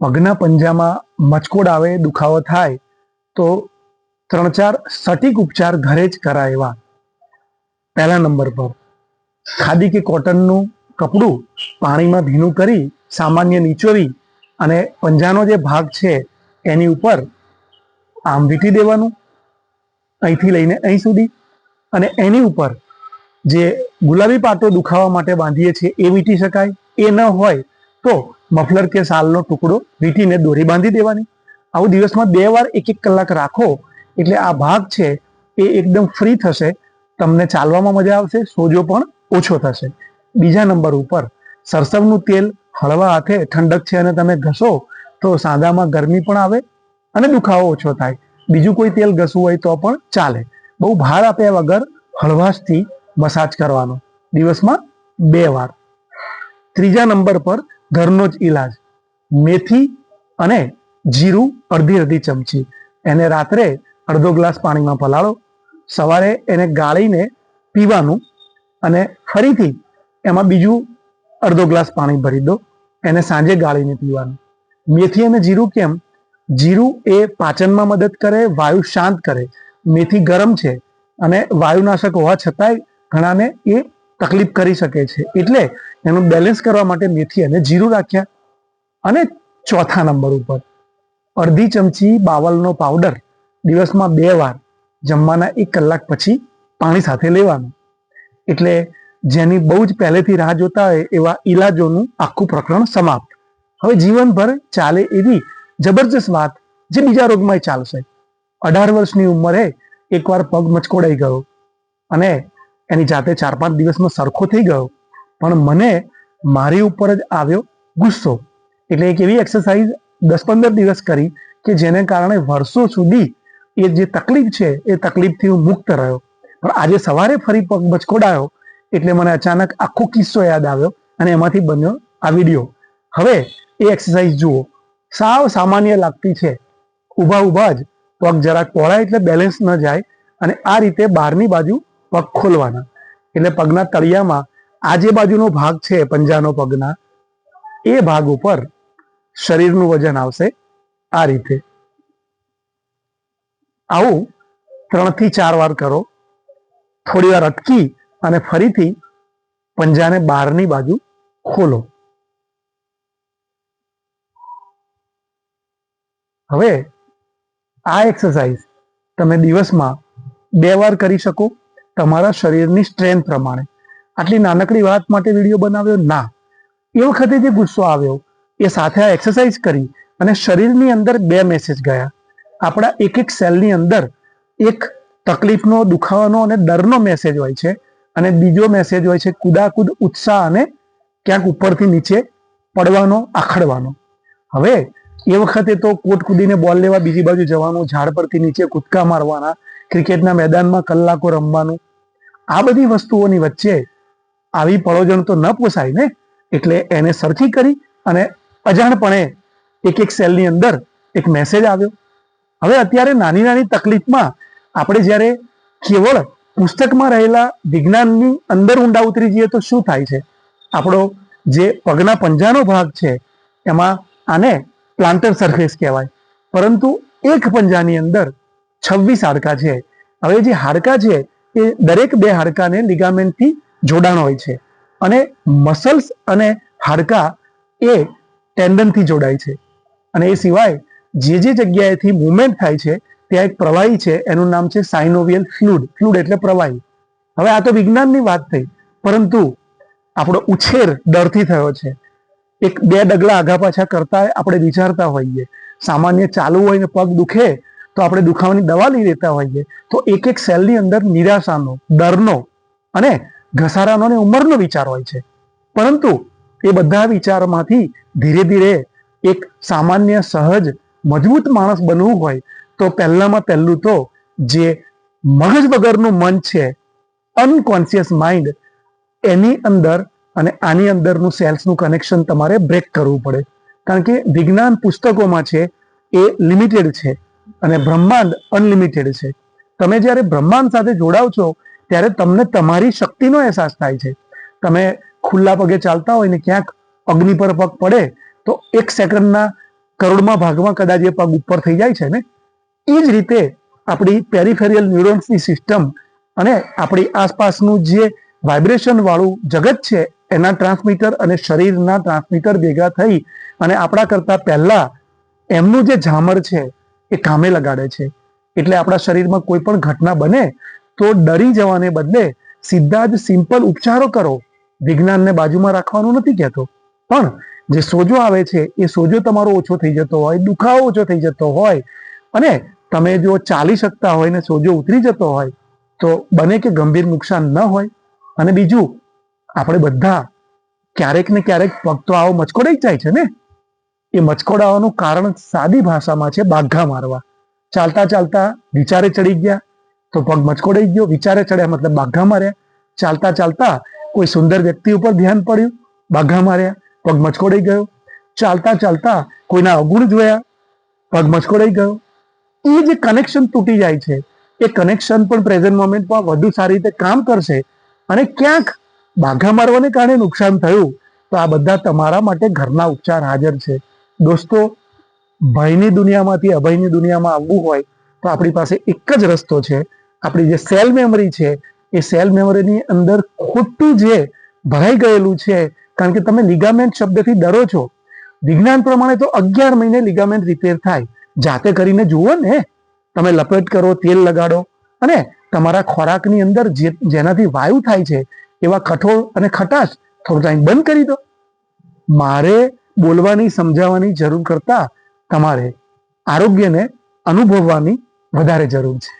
પગના પંજામાં મચકોડ આવે, દુખાવો થાય, તો ત્રણ ચાર સટીક ઉપચાર ઘરે જ કરાય એવા પહેલા નંબર પર. ખાદી કે કોટનનું કપડું પાણીમાં ભીનું કરી, સામાન્ય નીચોવી અને પંજાનો જે ભાગ છે, એની ઉપર આમ વીંટી દેવાનું, અહીંથી લઈને અહીં સુધી. અને એની ઉપર જે ગુલાબી પાટો દુખાવા માટે બાંધીએ છીએ, એ વીંટી શકાય. એ ન હોય તો મફલર કે સાલનો ટુકડો વીંટીને દોરી બાંધી દેવાની. આવું દિવસમાં બે વાર એક એક કલાક રાખો, એટલે આ ભાગ છે એ એકદમ ફ્રી થશે. તમને ચાલવામાં મજા આવશે, સોજો પણ ઓછો થશે. બીજા નંબર ઉપર, સરસવનું તેલ હળવા હાથે ઠંડક છે અને તમે ઘસો, તો સાંધામાં ગરમી પણ આવે અને દુખાવો ઓછો થાય. બીજું કોઈ તેલ ઘસવું હોય તો પણ ચાલે. બહુ ભાર આપ્યા વગર હળવાશથી મસાજ કરવાનો. દિવસમાં બે વાર. ત્રીજા નંબર પર ઘરનો જ ઈલાજ. મેથી અને જીરું અડધી અડધી ચમચી. એને રાત્રે અડધો ગ્લાસ પાણીમાં પલાળો. સવારે એને ગાળીને પીવાનું અને ફરીથી એમાં બીજું અડધો ગ્લાસ પાણી ભરી દો. એને સાંજે ગાળીને પીવાનું. મેથી અને જીરું કેમ? જીરું એ પાચનમાં મદદ કરે, વાયુ શાંત કરે. મેથી ગરમ છે અને વાયુનાશક હોવા છતાંય ઘણાને એ તકલીફ કરી શકે છે. એટલે એનું બેલેન્સ કરવા માટે મેથી અને જીરું રાખ્યા અને ચોથા નંબર ઉપર. અડધી ચમચી બાવલનો પાવડર દિવસમાં બે વાર જમવાના એક કલાક પછી પાણી સાથે લેવાનું. એટલે જેની બહુ જ પહેલેથી રાહ જોતા હોય એવા ઈલાજોનું આખું પ્રકરણ સમાપ્ત. હવે જીવનભર ચાલે એવી જબરજસ્ત વાત જે બીજા રોગમાં ચાલશે. અઢાર વર્ષની ઉંમરે એકવાર પગ મચકોડાઈ ગયો અને એની જાતે ચાર પાંચ દિવસમાં સરખો થઈ ગયો. પણ મને મારી ઉપર જ આવ્યો ગુસ્સો. એટલે એક એવી એક્સરસાઇઝ દસ પંદર દિવસ કરી કે જેને કારણે વર્ષો સુધી એ જે તકલીફ છે, એ તકલીફથી હું મુક્ત રહ્યો. પણ આજે સવારે ફરી પગ બચકોડાયો એટલે મને અચાનક આખો કિસ્સો યાદ આવ્યો અને એમાંથી બન્યો આ વીડિયો. હવે એ એક્સરસાઇઝ જુઓ. સાવ સામાન્ય લાગતી છે. ઊભા ઊભા જ પગ જરાક પહોળાય એટલે બેલેન્સ ન જાય અને આ રીતે બહારની બાજુ પગ ખોલવાના. એટલે પગના તળિયામાં આ જે બાજુનો ભાગ છે, પંજાનો પગના, એ ભાગ ઉપર શરીરનું વજન આવશે આ રીતે. આવું ત્રણથી ચાર વાર કરો. થોડી વાર અટકી અને ફરીથી પંજાને બહારની બાજુ ખોલો. હવે આ એક્સરસાઇઝ તમે દિવસમાં બે વાર કરી શકો. તમારા શરીરની સ્ટ્રેન્થ પ્રમાણે. આટલી નાનકડી વાત માટે વીડિયો બનાવ્યો ના. એ વખતે જે ગુસ્સો આવ્યો, એ સાથે આ એક્સરસાઇઝ કરી અને શરીરની અંદર બે મેસેજ ગયા. આપણા એક એક સેલની અંદર એક તકલીફનો, દુખાવાનો અને ડરનો મેસેજ હોય છે અને બીજો મેસેજ હોય છે કુદાકુદ, ઉત્સાહ અને ક્યાંક ઉપરથી નીચે પડવાનો, આખડવાનો. હવે એ વખતે તો કોટ કૂદીને બોલ લેવા બીજી બાજુ જવાનું, ઝાડ પરથી નીચે કૂદકા મારવાના, ક્રિકેટના મેદાનમાં કલાકો રમવાનું આ બધી વસ્તુઓની વચ્ચે આવી પળોજણ તો ન પોસાય ને? એટલે એને સરખી કરી અને અજાણપણે એક એક સેલની અંદર એક મેસેજ આવ્યો. હવે અત્યારે નાની નાની તકલીફમાં આપણે જ્યારે કેવળ પુસ્તકમાં રહેલા વિજ્ઞાનની અંદર ઊંડા ઉતરી જઈએ તો શું થાય છે? આપણો જે પગના પંજાનો ભાગ છે, એમાં આને પ્લાન્ટર સરફેસ કહેવાય. પરંતુ એક પંજાની અંદર છવ્વીસ હાડકા છે. હવે જે હાડકા છે એ દરેક બે હાડકાને લિગામેન્ટથી જોડાણ હોય છે. અને મસલ્સ અને હાડકા એ ટેન્ડનથી જોડાય છે. અને એ સિવાય જે જે જગ્યાએથી મુવમેન્ટ થાય છે, ત્યાં એક પ્રવાહી છે, એનું નામ છે સાઇનોવિયલ ફ્લુડ ફ્લુડ એટલે પ્રવાહી. હવે આ તો વિજ્ઞાનની વાત થઈ, પરંતુ આપણો ઉછેર ડરથી થયો છે. એક બે ડગલા આગા પાછા કરતા આપણે વિચારતા હોઈએ. સામાન્ય ચાલવું હોય ને પગ દુખે તો આપણે દુખાવાની દવા લઈ લેતા હોઈએ તો એક એક સેલની અંદર નિરાશાનો, ડરનો અને ઘસારાનો અને ઉંમરનો વિચાર હોય છે. પરંતુ એ બધા વિચારમાંથી ધીરે ધીરે એક સામાન્ય, સહજ, મજબૂત માણસ બનવું હોય તો પહેલામાં પહેલું તો જે મગજ વગરનું મન છે અનકોન્શિયસ માઇન્ડ એની અંદર અને આની અંદરનું સેલ્સનું કનેક્શન તમારે બ્રેક કરવું પડે. કારણ કે વિજ્ઞાન પુસ્તકોમાં છે એ લિમિટેડ છે. અને બ્રહ્માંડ અનલિમિટેડ છે. તમે જ્યારે બ્રહ્માંડ સાથે જોડાવ છો, ત્યારે તમને તમારી શક્તિનો અહેસાસ થાય છે. તમે ખુલ્લા પગે ચાલતા હોય ને ક્યાંક અગ્નિ પર પગ પડે, તો એક સેકન્ડના કરોડમાં ભાગમાં કદાચ એ પગ ઉપર થઈ જાય છે ને? એ જ રીતે આપણી પેરિફેરિયલ ન્યુરોન્સની સિસ્ટમ અને આપણી આસપાસનું જે વાઇબ્રેશન વાળું જગત છે, એના ટ્રાન્સમીટર અને શરીરના ટ્રાન્સમીટર ભેગા થઈ અને આપણા કરતા પહેલા એમનું જે ઝામર છે એ કામે લગાડે છે. એટલે આપણા શરીરમાં કોઈ પણ ઘટના બને તો ડરી જવાને બદલે સીધા જ સિમ્પલ ઉપચારો કરો. વિજ્ઞાનને બાજુમાં રાખવાનું નથી કહેતો. પણ જે સોજો આવે છે, એ સોજો તમારો ઓછો થઈ જતો હોય, દુખાવો ઓછો થઈ જતો હોય અને તમે જો ચાલી શકતા હોય ને સોજો ઉતરી જતો હોય તો બને કે ગંભીર નુકસાન ન હોય. અને બીજું, આપણે બધા ક્યારેક ને ક્યારેક પગ તો આવો મચકોડાઈ જાય છે ને? એ મચકોડાવાનું કારણ સાદી ભાષામાં છે બાઘા મારવા. ચાલતા ચાલતા વિચારે ચડી ગયા તો પગ મચકોડાઈ ગયો, વિચારે ચડ્યા મતલબ બાઘા માર્યા. ચાલતા ચાલતા કોઈ સુંદર વ્યક્તિ ઉપર ધ્યાન પડ્યું, બાઘા માર્યા, પગ મચકોડાઈ ગયો. ચાલતા ચાલતા કોઈના અવગુણ જોયા, પગ મચકોડાઈ ગયો. એ જે કનેક્શન તૂટી જાય છે, એ કનેક્શન પણ પ્રેઝન્ટ મોમેન્ટમાં વધુ સારી રીતે કામ કરશે અને ક્યાંક બાઘા મારવાને કારણે નુકસાન થયું. તો આ બધા તમારા માટે ઘરના ઉપચાર હાજર છે. દોસ્તો, ભયની દુનિયામાંથી અભયની દુનિયામાં આવવું હોય તો આપણી પાસે એક જ રસ્તો છે. આપણી જે સેલ મેમરી છે, એ સેલ મેમરીની અંદર ખોટું જે ભરાઈ ગયેલું છે, કારણ કે તમે લિગામેન્ટ શબ્દથી ડરો છો. વિજ્ઞાન પ્રમાણે તો અગિયાર મહિને લિગામેન્ટ રિપેર થાય. જાતે કરીને જુઓ ને, તમે લપેટ કરો, તેલ લગાડો અને તમારા ખોરાકની અંદર જે, જેનાથી વાયુ થાય છે, એવા કઠોળ અને ખટાશ થોડો ટાઈમ બંધ કરી દો. મારે બોલવાની સમજાવવાની જરૂર કરતા તમારે આરોગ્યને અનુભવવાની વધારે જરૂર છે.